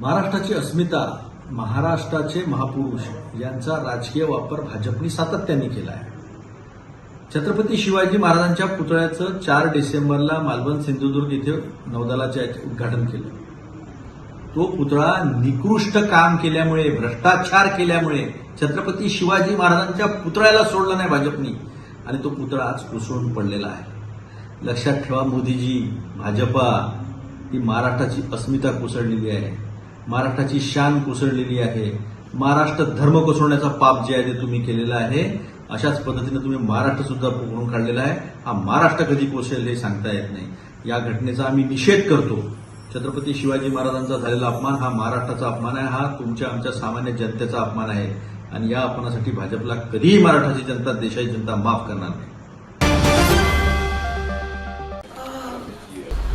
महाराष्ट्राची अस्मिता महाराष्ट्राचे महापुरुष यांचा राजकीय वापर भाजपने सातत्याने केला आहे छत्रपती शिवाजी महाराजांच्या पुतळ्याचं चार डिसेंबरला मालवण सिंधुदुर्ग इथे नौदलाचे उद्घाटन केलं. तो पुतळा निकृष्ट काम केल्यामुळे भ्रष्टाचार केल्यामुळे छत्रपती शिवाजी महाराजांच्या पुतळ्याला सोडलं नाही भाजपनी आणि तो पुतळा आज कोसळून पडलेला आहे. लक्षात ठेवा मोदीजी भाजपा ही महाराष्ट्राची अस्मिता कोसळलेली आहे. महाराष्ट्राची शान कोसळलेली आहे. महाराष्ट्र धर्म कोसळण्याचा पाप जे आहे ते तुम्ही केलेला आहे. अशाच पद्धतीनं तुम्ही महाराष्ट्र सुद्धा पकडून काढलेला आहे. हा महाराष्ट्र कधी कोसळेल हे सांगता येत नाही. या घटनेचा आम्ही निषेध करतो. छत्रपती शिवाजी महाराजांचा झालेला अपमान हा महाराष्ट्राचा अपमान आहे. हा तुमच्या आमच्या सामान्य जनतेचा अपमान आहे. आणि या अपमानासाठी भाजपला कधीही मराठाची जनता देशाची जनता माफ करणार नाही.